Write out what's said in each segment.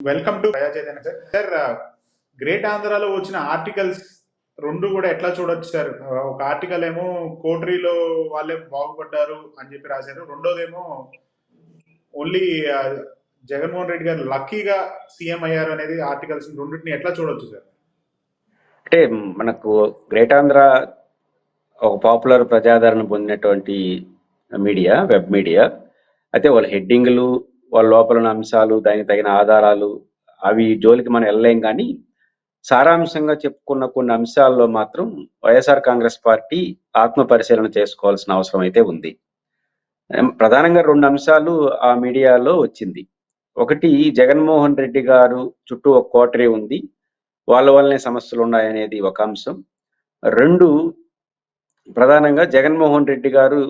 Welcome to sir sir great ఆంధ్రాలో వచ్చిన articles రెండు కూడా ఎట్లా చూడొచ్చు సార్ uh, ఒక ఆర్టికల్ ఏమో కోటరీలో వాళ్ళే బాగుపడ్డారు అని చెప్పి రాశారు. రెండోదేమో ఓన్లీ uh, జగన్మోహన్ రెడ్డి గారు లక్కీగా సీఎం అయ్యారు అనేది ఆర్టికల్స్ రెండింటిని ఎట్లా చూడొచ్చు సార్ అంటే మనకు గ్రేట్ ఆంధ్ర ఒక పాపులర్ ప్రజాదరణ పొందినటువంటి మీడియా వెబ్ మీడియా అయితే వాళ్ళ హెడ్డింగ్లు వాళ్ళ లోపల ఉన్న అంశాలు దానికి తగిన ఆధారాలు అవి జోలికి మనం వెళ్ళలేం కానీ సారాంశంగా చెప్పుకున్న కొన్ని అంశాల్లో మాత్రం వైఎస్ఆర్ కాంగ్రెస్ పార్టీ ఆత్మ పరిశీలన చేసుకోవాల్సిన అవసరం అయితే ఉంది. ప్రధానంగా రెండు అంశాలు ఆ మీడియాలో వచ్చింది. ఒకటి జగన్మోహన్ రెడ్డి గారు చుట్టూ ఒక కోటరీ ఉంది. వాళ్ళ వల్లనే సమస్యలు ఉన్నాయనేది ఒక అంశం. రెండు ప్రధానంగా జగన్మోహన్ రెడ్డి గారు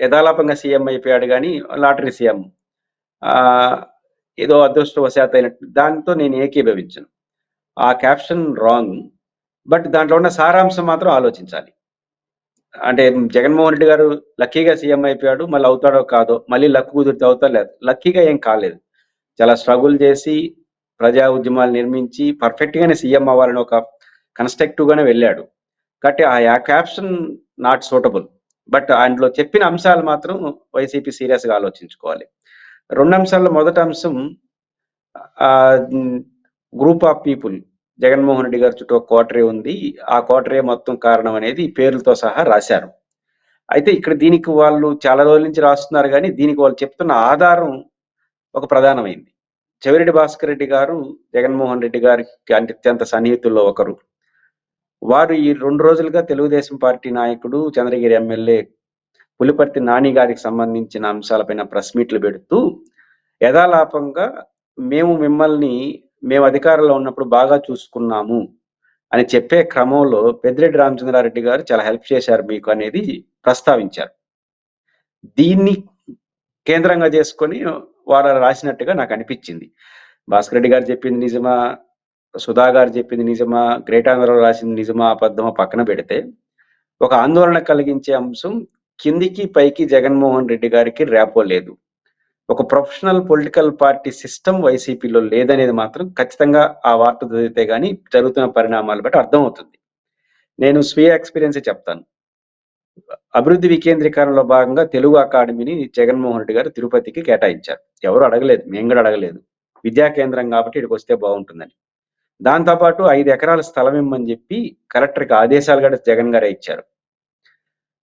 యథాలాపంగా సీఎం అయిపోయాడు కానీ లాటరీ సీఎం. ఏదో అదృష్టవశాత్ అయినట్టు దాంతో నేను ఏకీభవించను. ఆ క్యాప్షన్ రాంగ్. బట్ దాంట్లో ఉన్న సారాంశం మాత్రం ఆలోచించాలి. అంటే జగన్మోహన్ రెడ్డి గారు లక్కీగా సీఎం అయిపోయాడు మళ్ళీ అవుతాడో కాదో మళ్ళీ లక్కు కుదిరితే అవుతా లేదు. లక్కీగా ఏం కాలేదు. చాలా స్ట్రగుల్ చేసి ప్రజా ఉద్యమాలు నిర్మించి పర్ఫెక్ట్ గానే సీఎం అవ్వాలని ఒక కన్స్ట్రక్టివ్ గానే వెళ్ళాడు. కాబట్టి ఆ క్యాప్షన్ నాట్ సూటబుల్. బట్ అందులో చెప్పిన అంశాలు మాత్రం వైసీపీ సీరియస్గా ఆలోచించుకోవాలి. రెండు అంశాల్లో మొదటి అంశం group of people. Jaganmohan Reddy garu చుట్టూ ఒక కోటరీ ఉంది. ఆ క్వార్టరే మొత్తం కారణం అనేది పేర్లతో సహా రాశారు. అయితే ఇక్కడ దీనికి వాళ్ళు చాలా రోజుల నుంచి రాస్తున్నారు కానీ దీనికి వాళ్ళు చెప్తున్న ఆధారం ఒక ప్రధానమైంది. చెవిరెడ్డి భాస్కర్ రెడ్డి గారు జగన్మోహన్ రెడ్డి గారికి అంటే అత్యంత సన్నిహితుల్లో ఒకరు. వారు ఈ రెండు రోజులుగా తెలుగుదేశం పార్టీ నాయకుడు చంద్రగిరి ఎమ్మెల్యే పులిపర్తి నాని గారికి సంబంధించిన అంశాలపైన ప్రెస్ మీట్లు పెడుతూ యథాలాపంగా మేము మిమ్మల్ని మేము అధికారంలో ఉన్నప్పుడు బాగా చూసుకున్నాము అని చెప్పే క్రమంలో పెద్దిరెడ్డి రామచంద్రారెడ్డి గారు చాలా హెల్ప్ చేశారు మీకు అనేది ప్రస్తావించారు. దీన్ని కేంద్రంగా చేసుకొని వారు రాసినట్టుగా నాకు అనిపించింది. భాస్కర్ రెడ్డి గారు చెప్పింది నిజమా? సుధా గారు చెప్పింది నిజమా? గ్రేట్ ఆంధ్రలో రాసింది నిజమా? అబద్ధమా? పక్కన పెడితే ఒక ఆందోళన కలిగించే అంశం కిందికి పైకి జగన్మోహన్ రెడ్డి గారికి ర్యాపో లేదు. ఒక ప్రొఫెషనల్ పొలిటికల్ పార్టీ సిస్టమ్ వైసీపీలో లేదనేది మాత్రం ఖచ్చితంగా ఆ వార్త చదివితే కానీ జరుగుతున్న పరిణామాలు బట్టి అర్థమవుతుంది. నేను స్వీయ ఎక్స్పీరియన్స్ చెప్తాను. అభివృద్ధి వికేంద్రీకరణలో భాగంగా తెలుగు అకాడమీని జగన్మోహన్ రెడ్డి గారు తిరుపతికి కేటాయించారు. ఎవరు అడగలేదు మేము కూడా అడగలేదు. విద్యా కేంద్రం కాబట్టి ఇక్కడికి వస్తే బాగుంటుందని. దాంతోపాటు ఐదు ఎకరాల స్థలం ఇమ్మని చెప్పి కలెక్టర్కి ఆదేశాలు కూడా జగన్ గారే ఇచ్చారు.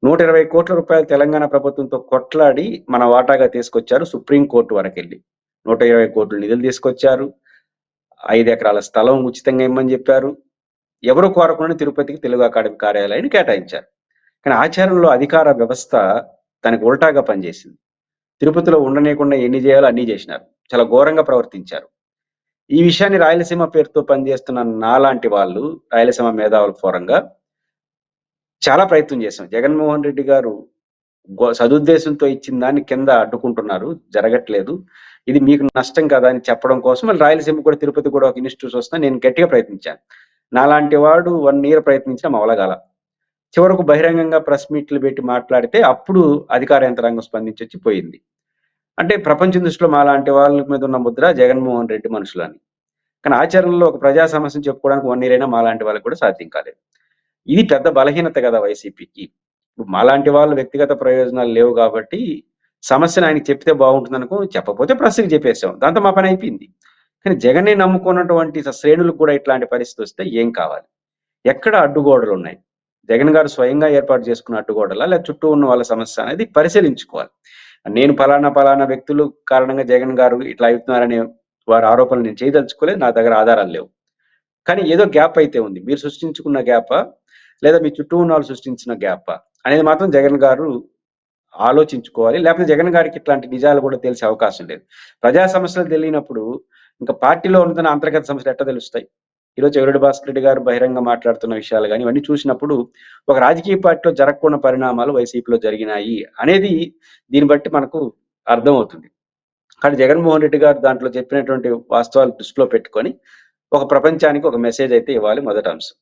నూట ఇరవై కోట్ల రూపాయలు తెలంగాణ ప్రభుత్వంతో కొట్లాడి మన వాటాగా తీసుకొచ్చారు సుప్రీం కోర్టు వరకు వెళ్ళి నూట ఇరవై కోట్లు నిధులు తీసుకొచ్చారు. ఐదు ఎకరాల స్థలం ఉచితంగా ఇమ్మని చెప్పారు. ఎవరు కోరకుండా తిరుపతికి తెలుగు అకాడమీ కార్యాలయాన్ని కేటాయించారు. కానీ ఆచారంలో అధికార వ్యవస్థ తనకు ఉల్టాగా పనిచేసింది. తిరుపతిలో ఉండనీయకుండా ఎన్ని చేయాలో అన్ని చేసినారు. చాలా ఘోరంగా ప్రవర్తించారు. ఈ విషయాన్ని రాయలసీమ పేరుతో పనిచేస్తున్న నాలాంటి వాళ్ళు రాయలసీమ మేధావుల ఫోరంగా చాలా ప్రయత్నం చేశాం. జగన్మోహన్ రెడ్డి గారు సదుద్దేశంతో ఇచ్చిన దాన్ని కింద అడ్డుకుంటున్నారు. జరగట్లేదు. ఇది మీకు నష్టం కదా అని చెప్పడం కోసం మళ్ళీ రాయలసీమ కూడా తిరుపతి కూడా ఒక ఇన్స్టిట్యూట్ వస్తున్నా నేను గట్టిగా ప్రయత్నించాను. నాలాంటి వాడు వన్ ఇయర్ ప్రయత్నించిన అవలగాల చివరకు బహిరంగంగా ప్రెస్ మీట్లు పెట్టి మాట్లాడితే అప్పుడు అధికార యంత్రాంగం స్పందించి వచ్చి పోయింది. అంటే ప్రపంచం దృష్టిలో మాలాంటి వాళ్ళ మీద ఉన్న ముద్ర జగన్మోహన్ రెడ్డి మనుషులని. కానీ ఆచరణలో ఒక ప్రజా సమస్యను చెప్పుకోవడానికి వన్ ఇయర్ అయినా మాలాంటి వాళ్ళకి కూడా సాధ్యం కాలేదు. ఇది పెద్ద బలహీనత కదా వైసీపీకి. ఇప్పుడు మాలాంటి వాళ్ళు వ్యక్తిగత ప్రయోజనాలు లేవు కాబట్టి సమస్యను ఆయనకి చెప్తే బాగుంటుంది అనుకో చెప్పకపోతే ప్రశ్నకి చెప్పేసాం దాంతో మా పని అయిపోయింది. కానీ జగన్ని నమ్ముకున్నటువంటి శ్రేణులకు కూడా ఇట్లాంటి పరిస్థితి వస్తే ఏం కావాలి? ఎక్కడ అడ్డుగోడలు ఉన్నాయి? జగన్ గారు స్వయంగా ఏర్పాటు చేసుకున్న అడ్డుగోడలా లేదా చుట్టూ ఉన్న వాళ్ళ సమస్య అనేది పరిశీలించుకోవాలి. నేను పలానా ఫలానా వ్యక్తులు కారణంగా జగన్ గారు ఇట్లా అవుతున్నారనే వారి ఆరోపణలు నేను చేయదలుచుకోలేదు. నా దగ్గర ఆధారాలు లేవు. కానీ ఏదో గ్యాప్ అయితే ఉంది. మీరు సృష్టించుకున్న గ్యాప్? లేదా మీ చుట్టూ ఉన్న వాళ్ళు సృష్టించిన గ్యాపా అనేది మాత్రం జగన్ గారు ఆలోచించుకోవాలి. లేకపోతే జగన్ గారికి ఇట్లాంటి నిజాలు కూడా తెలిసే అవకాశం లేదు. ప్రజా సమస్యలు తెలియనప్పుడు ఇంకా పార్టీలో ఉన్న అంతర్గత సమస్యలు ఎట్లా తెలుస్తాయి? ఈరోజు ఎవరెడ్డి భాస్కర్ రెడ్డి గారు బహిరంగ మాట్లాడుతున్న విషయాలు కానీ ఇవన్నీ చూసినప్పుడు ఒక రాజకీయ పార్టీలో జరగకుండా పరిణామాలు వైసీపీలో జరిగినాయి అనేది దీన్ని బట్టి మనకు అర్థమవుతుంది. కానీ జగన్మోహన్ రెడ్డి గారు దాంట్లో చెప్పినటువంటి వాస్తవాలు దృష్టిలో పెట్టుకొని ఒక ప్రపంచానికి ఒక మెసేజ్ అయితే ఇవ్వాలి మొదటి అంశం.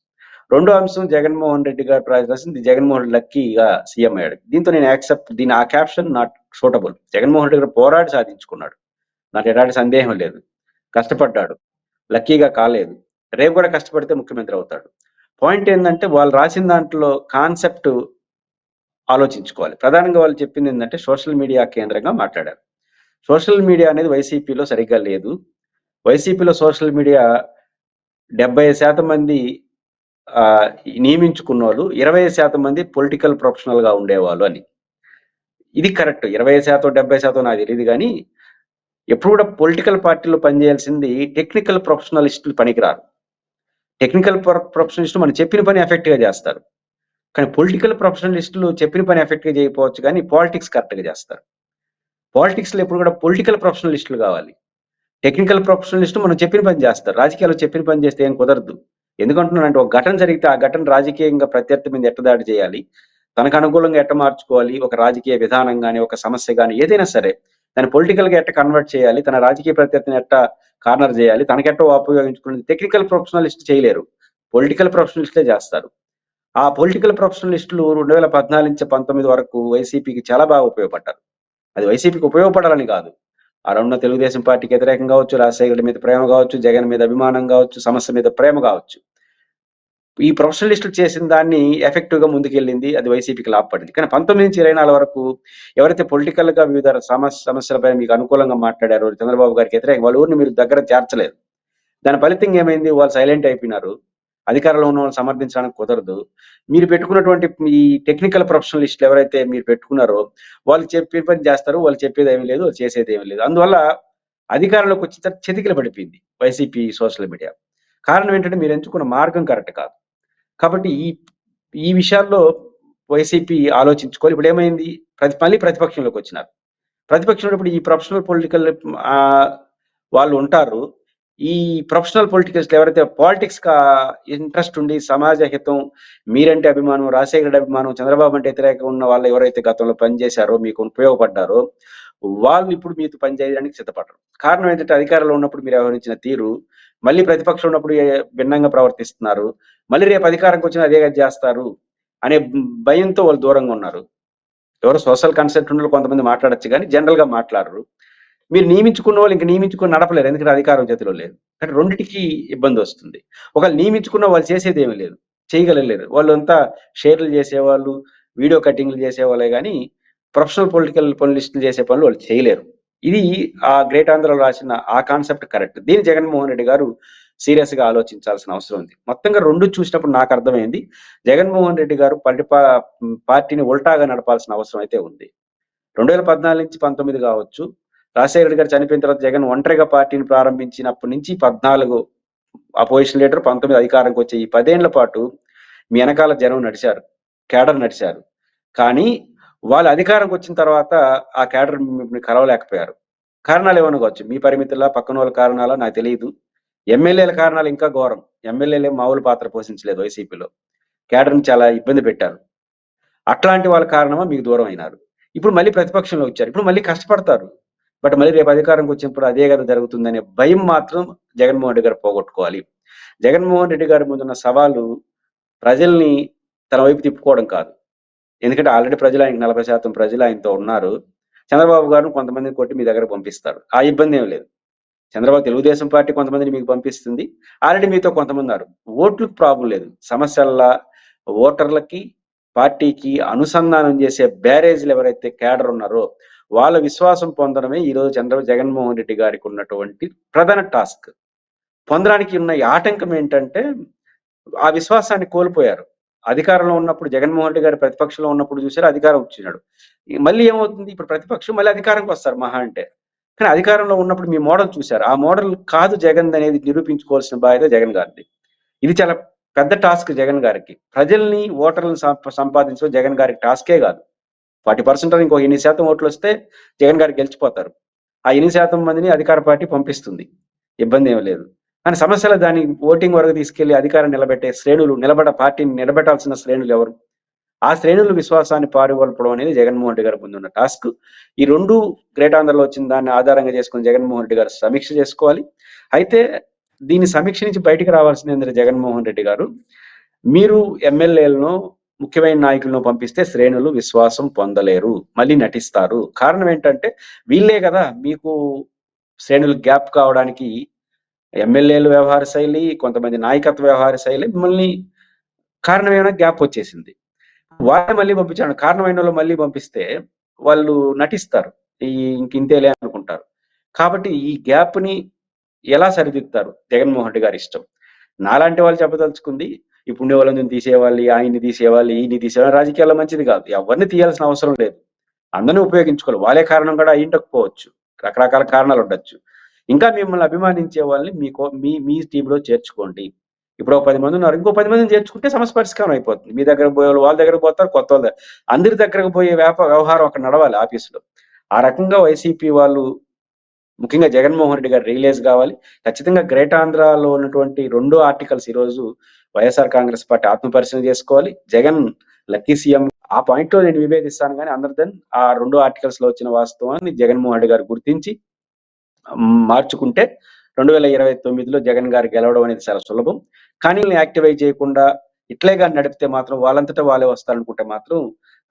రెండో అంశం జగన్మోహన్ రెడ్డి గారు రాసింది. జగన్మోహన్ లక్కీగా సీఎం అయ్యాడు. దీంతో నేను యాక్సెప్ట్ దీని ఆ caption not suitable. Jaganmohan Reddy garu పోరాడి సాధించుకున్నాడు. నాకు ఎలాంటి సందేహం లేదు. కష్టపడ్డాడు. లక్కీగా కాలేదు. రేపు కూడా కష్టపడితే ముఖ్యమంత్రి అవుతాడు. పాయింట్ ఏంటంటే వాళ్ళు రాసిన దాంట్లో కాన్సెప్ట్ ఆలోచించుకోవాలి. ప్రధానంగా వాళ్ళు చెప్పింది ఏంటంటే సోషల్ మీడియా కేంద్రంగా మాట్లాడారు. సోషల్ మీడియా అనేది వైసీపీలో సరిగ్గా లేదు. వైసీపీలో సోషల్ మీడియా డెబ్బై శాతం మంది నియమించుకున్న వాళ్ళు ఇరవై శాతం మంది పొలిటికల్ ప్రొఫెషనల్గా ఉండేవాళ్ళు అని. ఇది కరెక్ట్. ఇరవై శాతం డెబ్బై శాతం నాకు తెలియదు కానీ ఎప్పుడు కూడా పొలిటికల్ పార్టీలో పనిచేయాల్సింది టెక్నికల్ ప్రొఫెషనలిస్టులు పనికిరారు. టెక్నికల్ ప్రొఫెషనలిస్టులు మనం చెప్పిన పని ఎఫెక్ట్గా చేస్తారు. కానీ పొలిటికల్ ప్రొఫెషనలిస్టులు చెప్పిన పని ఎఫెక్ట్గా చేయకపోవచ్చు కానీ పాలిటిక్స్ కరెక్ట్గా చేస్తారు. పాలిటిక్స్లో ఎప్పుడు కూడా పొలిటికల్ ప్రొఫెషనలిస్టులు కావాలి. టెక్నికల్ ప్రొఫెషనలిస్టు మనం చెప్పిన పని చేస్తారు. రాజకీయాల్లో చెప్పిన పని చేస్తే ఏం కుదరదు. ఎందుకంటున్నానంటే ఒక ఘటన జరిగితే ఆ ఘటన రాజకీయంగా ప్రత్యర్థి మీద ఎట్ట దాడి చేయాలి? తనకు అనుకూలంగా ఎట్ట మార్చుకోవాలి? ఒక రాజకీయ విధానం కానీ ఒక సమస్య కానీ ఏదైనా సరే దాన్ని పొలిటికల్గా ఎట్ట కన్వర్ట్ చేయాలి? తన రాజకీయ ప్రత్యర్థిని ఎట్ట కార్నర్ చేయాలి? తనకెట్ట ఉపయోగించుకునేది? టెక్నికల్ ప్రొఫెషనలిస్ట్ చేయలేరు. పొలిటికల్ ప్రొఫెషనలిస్టే చేస్తారు. ఆ పొలిటికల్ ప్రొఫెషనలిస్టులు రెండు వేల పద్నాలుగు నుంచి పంతొమ్మిది వరకు వైసీపీకి చాలా బాగా ఉపయోగపడ్డారు. అది వైసీపీకి ఉపయోగపడాలని కాదు. ఆ తెలుగుదేశం పార్టీకి వ్యతిరేకం కావచ్చు రాజశేఖర మీద ప్రేమ కావచ్చు జగన్ మీద అభిమానం కావచ్చు సమస్య మీద ప్రేమ కావచ్చు. ఈ ప్రొఫెషనలిస్టులు చేసిన దాన్ని ఎఫెక్టివ్గా ముందుకెళ్ళింది అది వైసీపీకి లాభపడింది. కానీ పంతొమ్మిది నుంచి ఇరవై నాలుగు వరకు ఎవరైతే పొలిటికల్గా వివిధ సమస్య సమస్యలపై మీకు అనుకూలంగా మాట్లాడారో చంద్రబాబు గారికి వ్యతిరేకం వాళ్ళ ఊరిని మీరు దగ్గర చేర్చలేదు. దాని ఫలితంగా ఏమైంది? వాళ్ళు సైలెంట్ అయిపోయినారు. అధికారంలో ఉన్న వాళ్ళు సమర్థించడానికి కుదరదు. మీరు పెట్టుకున్నటువంటి ఈ టెక్నికల్ ప్రొఫెషనలిస్టులు ఎవరైతే మీరు పెట్టుకున్నారో వాళ్ళు చెప్పే పని చేస్తారు వాళ్ళు చెప్పేది ఏమీ లేదు చేసేది ఏమీ లేదు. అందువల్ల అధికారంలోకి వచ్చిన తర్వాత చెతికిల పడిపోయింది వైసీపీ సోషల్ మీడియా. కారణం ఏంటంటే మీరు ఎంచుకున్న మార్గం కరెక్ట్ కాదు. కాబట్టి ఈ ఈ విషయాల్లో వైసీపీ ఆలోచించుకోవాలి. ఇప్పుడు ఏమైంది? ప్రతి మళ్ళీ ప్రతిపక్షంలోకి వచ్చినారు. ప్రతిపక్షంలో ఇప్పుడు ఈ ప్రొఫెషనల్ పొలిటికల్ వాళ్ళు ఉంటారు. ఈ ప్రొఫెషనల్ పొలిటికల్స్ ఎవరైతే పాలిటిక్స్ కా ఇంట్రెస్ట్ ఉండి సమాజ హితం మీరంటే అభిమానం రాజశేఖర అభిమానం చంద్రబాబు అంటే వ్యతిరేకం ఉన్న వాళ్ళు ఎవరైతే గతంలో పనిచేశారో మీకు ఉపయోగపడ్డారో వాళ్ళు ఇప్పుడు మీతో పనిచేయడానికి సిద్ధపడరు కారణం ఏంటంటే అధికారంలో ఉన్నప్పుడు మీరు వ్యవహరించిన తీరు మళ్ళీ ప్రతిపక్షం ఉన్నప్పుడు భిన్నంగా ప్రవర్తిస్తున్నారు మళ్ళీ రేపు అధికారంకి వచ్చిన అదే చేస్తారు అనే భయంతో వాళ్ళు దూరంగా ఉన్నారు. ఎవరు సోషల్ కన్సెప్ట్ ఉన్న కొంతమంది మాట్లాడొచ్చు కానీ జనరల్గా మాట్లాడరు. మీరు నియమించుకున్న వాళ్ళు ఇంకా నియమించుకుని నడపలేరు. ఎందుకంటే అధికారం చేతిలో లేదు. అంటే రెండింటికి ఇబ్బంది వస్తుంది. ఒకవేళ నియమించుకున్న వాళ్ళు చేసేది ఏమీ లేదు. చేయగలలేరు. వాళ్ళు అంతా షేర్లు చేసేవాళ్ళు వీడియో కటింగ్లు చేసేవాళ్ళే కానీ ప్రొఫెషనల్ పొలిటికల్ పొలిస్టులు చేసే పనులు వాళ్ళు చేయలేరు. ఇది ఆ గ్రేట్ ఆంధ్రలో రాసిన ఆ కాన్సెప్ట్ కరెక్ట్. దీన్ని జగన్మోహన్ రెడ్డి గారు సీరియస్గా ఆలోచించాల్సిన అవసరం ఉంది. మొత్తంగా రెండు చూసినప్పుడు నాకు అర్థమైంది. జగన్మోహన్ రెడ్డి గారు పరిపా పార్టీని ఉల్టాగా నడపాల్సిన అవసరం అయితే ఉంది. రెండు వేల పద్నాలుగు నుంచి పంతొమ్మిది కావచ్చు. రాజశేఖర రెడ్డి గారు చనిపోయిన తర్వాత జగన్ ఒంటరిగా పార్టీని ప్రారంభించినప్పటి నుంచి పద్నాలుగు అపోజిషన్ లీడర్ పంతొమ్మిది అధికారంకి వచ్చే ఈ పదేళ్ళ పాటు మీ వెనకాల జనం నడిచారు కేడర్ నడిచారు. కానీ వాళ్ళు అధికారంకి వచ్చిన తర్వాత ఆ కేడర్ మిమ్మల్ని కలవలేకపోయారు. కారణాలు ఏమైనా కావచ్చు? మీ పరిమితుల పక్కన వాళ్ళ కారణాలా? నాకు తెలియదు ఎమ్మెల్యేల కారణాలు ఇంకా ఘోరం. ఎమ్మెల్యేలే మామూలు పాత్ర పోషించలేదు వైసీపీలో. కేడర్ని చాలా ఇబ్బంది పెట్టారు. అట్లాంటి వాళ్ళ కారణమా? మీకు దూరం అయినారు. ఇప్పుడు మళ్ళీ ప్రతిపక్షంలో వచ్చారు. ఇప్పుడు మళ్ళీ కష్టపడతారు. బట్ మళ్ళీ రేపు అధికారంకి వచ్చినప్పుడు అదే కదా జరుగుతుందనే భయం మాత్రం జగన్మోహన్ రెడ్డి గారు పోగొట్టుకోవాలి. జగన్మోహన్ రెడ్డి గారి ముందున్న సవాలు ప్రజల్ని తన వైపు తిప్పుకోవడం కాదు. ఎందుకంటే ఆల్రెడీ ప్రజలు ఆయనకి నలభై శాతం ప్రజలు ఆయనతో ఉన్నారు. చంద్రబాబు గారు కొంతమందిని కొట్టి మీ దగ్గర పంపిస్తారు. ఆ ఇబ్బంది ఏం లేదు. చంద్రబాబు తెలుగుదేశం పార్టీ కొంతమందిని మీకు పంపిస్తుంది. ఆల్రెడీ మీతో కొంతమంది ఉన్నారు. ఓట్లకు ప్రాబ్లం లేదు. సమస్యల ఓటర్లకి పార్టీకి అనుసంధానం చేసే బ్యారేజ్లు ఎవరైతే కేడర్ ఉన్నారో వాళ్ళ విశ్వాసం పొందడమే ఈ రోజు చంద్ర జగన్మోహన్ రెడ్డి గారికి ఉన్నటువంటి ప్రధాన టాస్క్. పొందడానికి ఉన్న ఆటంకం ఏంటంటే ఆ విశ్వాసాన్ని కోల్పోయారు. అధికారంలో ఉన్నప్పుడు జగన్మోహన్ రెడ్డి గారు ప్రతిపక్షంలో ఉన్నప్పుడు చూసారు అధికారం వచ్చినాడు. మళ్ళీ ఏమవుతుంది? ఇప్పుడు ప్రతిపక్షం మళ్ళీ అధికారంకి వస్తారు మహా అంటే. కానీ అధికారంలో ఉన్నప్పుడు మీ మోడల్ చూశారు. ఆ మోడల్ కాదు జగన్ అనేది నిరూపించుకోవాల్సిన బాధ్యత జగన్ గారిది. ఇది చాలా పెద్ద టాస్క్ జగన్ గారికి. ప్రజల్ని ఓటర్లను సంపాదించడం జగన్ గారికి టాస్కే కాదు. ఫార్టీ పర్సెంట్ ఇంకో ఎన్ని శాతం ఓట్లు వస్తే జగన్ గారు గెలిచిపోతారు. ఆ ఎన్ని శాతం మందిని అధికార పార్టీ పంపిస్తుంది. ఇబ్బంది ఏమీ లేదు. కానీ సమస్యలు దాని ఓటింగ్ వరకు తీసుకెళ్ళి అధికారం నిలబెట్టే శ్రేణులు నిలబడ పార్టీని నిలబెట్టాల్సిన శ్రేణులు ఎవరు? ఆ శ్రేణుల విశ్వాసాన్ని పారుగొల్పడం అనేది జగన్మోహన్ రెడ్డి గారి ముందున్న టాస్క్. ఈ రెండు గ్రేట్ ఆంధ్రలో వచ్చిన దాన్ని ఆధారంగా చేసుకుని జగన్మోహన్ రెడ్డి గారు సమీక్ష చేసుకోవాలి. అయితే దీని సమీక్ష నుంచి బయటికి రావాల్సింది జగన్మోహన్ రెడ్డి గారు? మీరు ఎమ్మెల్యేలను ముఖ్యమైన నాయకులను పంపిస్తే శ్రేణులు విశ్వాసం పొందలేరు. మళ్ళీ నటిస్తారు. కారణం ఏంటంటే వీళ్ళే కదా మీకు శ్రేణులు గ్యాప్ కావడానికి ఎమ్మెల్యేలు వ్యవహార శైలి కొంతమంది నాయకత్వ వ్యవహార శైలి మిమ్మల్ని కారణం ఏమైనా గ్యాప్ వచ్చేసింది. వాళ్ళని మళ్ళీ పంపించాను కారణమైన వాళ్ళు మళ్ళీ పంపిస్తే వాళ్ళు నటిస్తారు. ఈ ఇంక ఇంతేలే అనుకుంటారు. కాబట్టి ఈ గ్యాప్ని ఎలా సరిదిద్దుతారు? జగన్మోహన్ రెడ్డి గారి ఇష్టం. నాలాంటి వాళ్ళు చెప్పదలుచుకుంది ఇప్పుడు ఉండే వాళ్ళని తీసేయాలి ఆయన్ని తీసేయాలి ఈయన్ని తీసేయాలి రాజకీయాల్లో మంచిది కాదు. ఎవరిని తీయాల్సిన అవసరం లేదు. అందరినీ ఉపయోగించుకోవాలి. వాళ్ళే కారణం కూడా అయ్యిండకపోవచ్చు రకరకాల కారణాలు ఉండొచ్చు. ఇంకా మిమ్మల్ని అభిమానించే వాళ్ళని మీకు మీ మీ టీంలో చేర్చుకోండి. ఇప్పుడు పది మంది ఉన్నారు. ఇంకో పది మందిని చేర్చుకుంటే సమస్య పరిష్కారం అయిపోతుంది. మీ దగ్గర పోయే వాళ్ళు వాళ్ళ దగ్గర పోతారు కొత్త వాళ్ళ దగ్గర అందరి దగ్గరకు పోయే వ్యాపార వ్యవహారం అక్కడ నడవాలి ఆఫీసులో. ఆ రకంగా వైసీపీ వాళ్ళు ముఖ్యంగా జగన్మోహన్ రెడ్డి గారు రియలైజ్ కావాలి. ఖచ్చితంగా గ్రేట్ ఆంధ్రాలో ఉన్నటువంటి రెండు ఆర్టికల్స్ ఈ రోజు వైఎస్ఆర్ కాంగ్రెస్ పార్టీ ఆత్మపరిశీలన చేసుకోవాలి. జగన్ లక్కీ సీఎం ఆ పాయింట్లో నేను విభేదిస్తాను కానీ అందరి దెన్ ఆ రెండు ఆర్టికల్స్లో వచ్చిన వాస్తవాన్ని జగన్మోహన్ రెడ్డి గారు గుర్తించి మార్చుకుంటే రెండు వేల ఇరవై తొమ్మిదిలో జగన్ గారు గెలవడం అనేది చాలా సులభం. కానీ యాక్టివేట్ చేయకుండా ఇట్లే కానీ నడిపితే మాత్రం వాళ్ళంతటా వాళ్ళే వస్తారనుకుంటే మాత్రం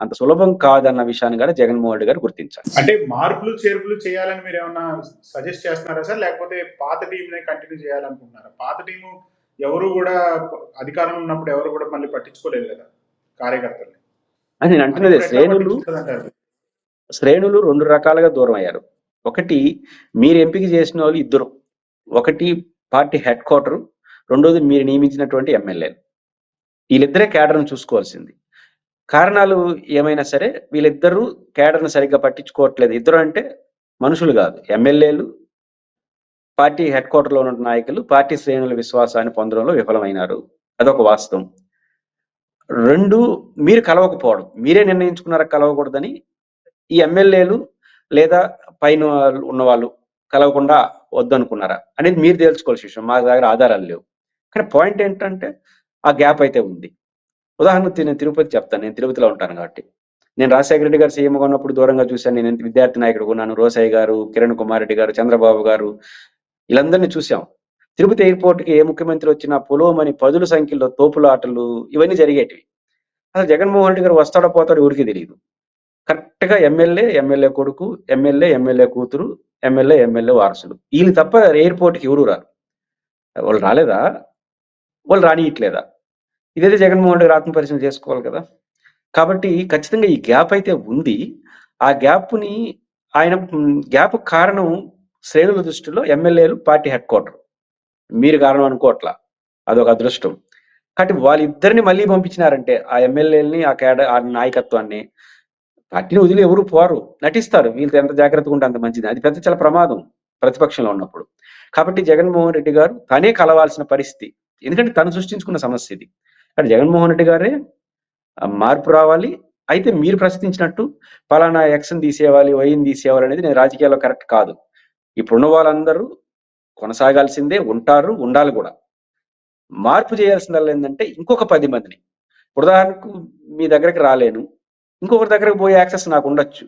అంత సులభం కాదన్న విషయాన్ని కూడా జగన్మోహన్ రెడ్డి గారు గుర్తించాలి అంటే మార్పులు చేర్పులు చేయాలని మీరు ఏమన్నా సజెస్ట్ చేస్తున్నారా సార్? లేకపోతే పాత టీం నే కంటిన్యూ చేయాలనుకుంటున్నారా? పాత టీము ఎవరు కూడా అధికారంలో ఉన్నప్పుడు ఎవరు కూడా మళ్ళీ పట్టించుకోలేదు కదా కార్యకర్తల్ని. అని నేను అంటున్నదే శ్రేణులు? శ్రేణులు రెండు రకాలుగా దూరం అయ్యారు. ఒకటి మీరు ఎంపిక చేసిన వాళ్ళు ఇద్దరు. ఒకటి పార్టీ హెడ్ క్వార్టర్. రెండోది మీరు నియమించినటువంటి ఎమ్మెల్యేలు. వీళ్ళిద్దరే కేడర్ను చూసుకోవాల్సింది. కారణాలు ఏమైనా సరే వీళ్ళిద్దరూ కేడర్ను సరిగ్గా పట్టించుకోవట్లేదు. ఇద్దరు అంటే మనుషులు కాదు. ఎమ్మెల్యేలు పార్టీ హెడ్ క్వార్టర్లో ఉన్న నాయకులు పార్టీ శ్రేణుల విశ్వాసాన్ని పొందడంలో విఫలమైనారు. అదొక వాస్తవం. రెండు మీరు కలవకపోవడం. మీరే నిర్ణయించుకున్నారా కలవకూడదని? ఈ ఎమ్మెల్యేలు లేదా పైన ఉన్న వాళ్ళు కలవకుండా వద్దనుకున్నారా? అనేది మీరు తేల్చుకోవాల్సిన విషయం. మా దగ్గర ఆధారాలు లేవు. కానీ పాయింట్ ఏంటంటే ఆ గ్యాప్ అయితే ఉంది. ఉదాహరణకు నేను తిరుపతి చెప్తాను నేను తిరుపతిలో ఉంటాను కాబట్టి. నేను రాజశేఖర రెడ్డి గారు సీఎంగా ఉన్నప్పుడు దూరంగా చూశాను నేను విద్యార్థి నాయకుడు ఉన్నాను రోసయ్య గారు కిరణ్ కుమార్ రెడ్డి గారు చంద్రబాబు గారు వీళ్ళందరినీ చూసాం తిరుపతి ఎయిర్పోర్ట్కి ఏ ముఖ్యమంత్రి వచ్చినా పొలోమని పదుల సంఖ్యలో తోపుల ఆటలు ఇవన్నీ జరిగేటివి. అసలు జగన్మోహన్ రెడ్డి గారు వస్తాడో పోతాడో ఎవరికి తెలియదు. కరెక్ట్గా ఎమ్మెల్యే ఎమ్మెల్యే కొడుకు ఎమ్మెల్యే ఎమ్మెల్యే కూతురు ఎమ్మెల్యే ఎమ్మెల్యే వారసులు. వీళ్ళు తప్ప ఎయిర్పోర్ట్కి ఎవరు రారు. వాళ్ళు రాలేదా? వాళ్ళు రానియట్లేదా? ఇదైతే జగన్మోహన్ రెడ్డి గారు ఆత్మపరిశీలన చేసుకోవాలి కదా. కాబట్టి ఖచ్చితంగా ఈ గ్యాప్ అయితే ఉంది. ఆ గ్యాప్ని ఆయన గ్యాప్ కారణం శ్రేణుల దృష్టిలో ఎమ్మెల్యేలు పార్టీ హెడ్ క్వార్టర్. మీరు కారణం అనుకోవట్లా. అదొక అదృష్టం. కాబట్టి వాళ్ళిద్దరిని మళ్ళీ పంపించినారంటే ఆ ఎమ్మెల్యేలని ఆ కేడ ఆ నాయకత్వాన్ని పార్టీని వదిలి ఎవరు పోరు. నటిస్తారు. వీళ్ళతో ఎంత జాగ్రత్తగా ఉంటే అంత మంచిది. అది పెద్ద చాలా ప్రమాదం ప్రతిపక్షంలో ఉన్నప్పుడు. కాబట్టి జగన్మోహన్ రెడ్డి గారు తనే కలవాల్సిన పరిస్థితి. ఎందుకంటే తను సృష్టించుకున్న సమస్య ఇది. అంటే జగన్మోహన్ రెడ్డి గారే ఆ, మార్పు రావాలి. అయితే మీరు ప్రశ్నించినట్టు పలానా ఎక్స్ని తీసేయాలి వైని తీసేయాలి అనేది నేను రాజకీయాల్లో కరెక్ట్ కాదు. ఇప్పుడున్న వాళ్ళందరూ కొనసాగాల్సిందే ఉంటారు ఉండాలి కూడా. మార్పు చేయాల్సిందల్లా ఏంటంటే ఇంకొక పది మందిని. ఉదాహరణకు మీ దగ్గరికి రాలేను. ఇంకొకరి దగ్గరకు పోయే యాక్సెస్ నాకు ఉండొచ్చు.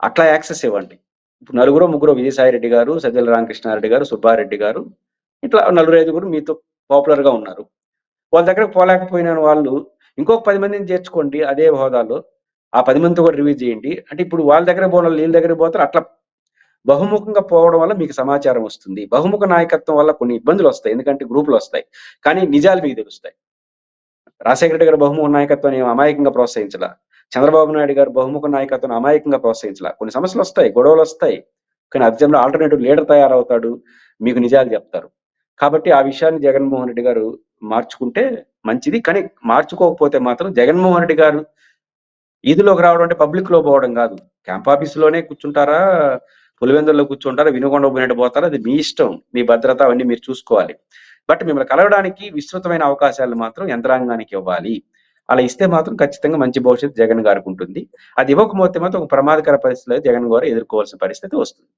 అట్లా యాక్సెస్ ఇవ్వండి. ఇప్పుడు నలుగురు ముగ్గురు విజయసాయి రెడ్డి గారు సజ్జల రామకృష్ణారెడ్డి గారు సుబ్బారెడ్డి గారు ఇట్లా నలుగురు ఐదుగురు మీతో పాపులర్గా ఉన్నారు. వాళ్ళ దగ్గరకు పోలేకపోయిన వాళ్ళు. ఇంకొక పది మందిని చేర్చుకోండి అదే హోదాలో. ఆ పది మందితో కూడా రివ్యూ చేయండి. అంటే ఇప్పుడు వాళ్ళ దగ్గర పోవడం వీళ్ళ దగ్గర పోతారు అట్లా బహుముఖంగా పోవడం వల్ల మీకు సమాచారం వస్తుంది. బహుముఖ నాయకత్వం వల్ల కొన్ని ఇబ్బందులు వస్తాయి ఎందుకంటే గ్రూపులు వస్తాయి. కానీ నిజాలు మీకు తెలుస్తాయి. రాజశేఖర రెడ్డి గారు బహుముఖ నాయకత్వాన్ని అమాయకంగా ప్రోత్సహించాల? చంద్రబాబు నాయుడు గారు బహుముఖ నాయకత్వం అమాయకంగా ప్రోత్సహించాల? కొన్ని సమస్యలు వస్తాయి గొడవలు వస్తాయి. కానీ అత్యంత ఆల్టర్నేటివ్ లీడర్ తయారవుతాడు మీకు నిజాలు చెప్తారు. కాబట్టి ఆ విషయాన్ని జగన్మోహన్ రెడ్డి గారు మార్చుకుంటే మంచిది. కానీ మార్చుకోకపోతే మాత్రం జగన్మోహన్ రెడ్డి గారు ఈదులోకి రావడం అంటే పబ్లిక్లో పోవడం కాదు. క్యాంప్ ఆఫీస్లోనే కూర్చుంటారా? పులివెందుల్లో కూర్చుంటారా? వినుకొండ పోయినట్టు పోతారా? అది మీ ఇష్టం. మీ భద్రత అవన్నీ మీరు చూసుకోవాలి. బట్ మిమ్మల్ని కలవడానికి విస్తృతమైన అవకాశాలు మాత్రం యంత్రాంగానికి ఇవ్వాలి. అలా ఇస్తే మాత్రం ఖచ్చితంగా మంచి భవిష్యత్తు జగన్ గారికి ఉంటుంది. అది ఇవ్వకపోతే మాత్రం ఒక ప్రమాదకర పరిస్థితిలో జగన్ గారు ఎదుర్కోవాల్సిన పరిస్థితి వస్తుంది.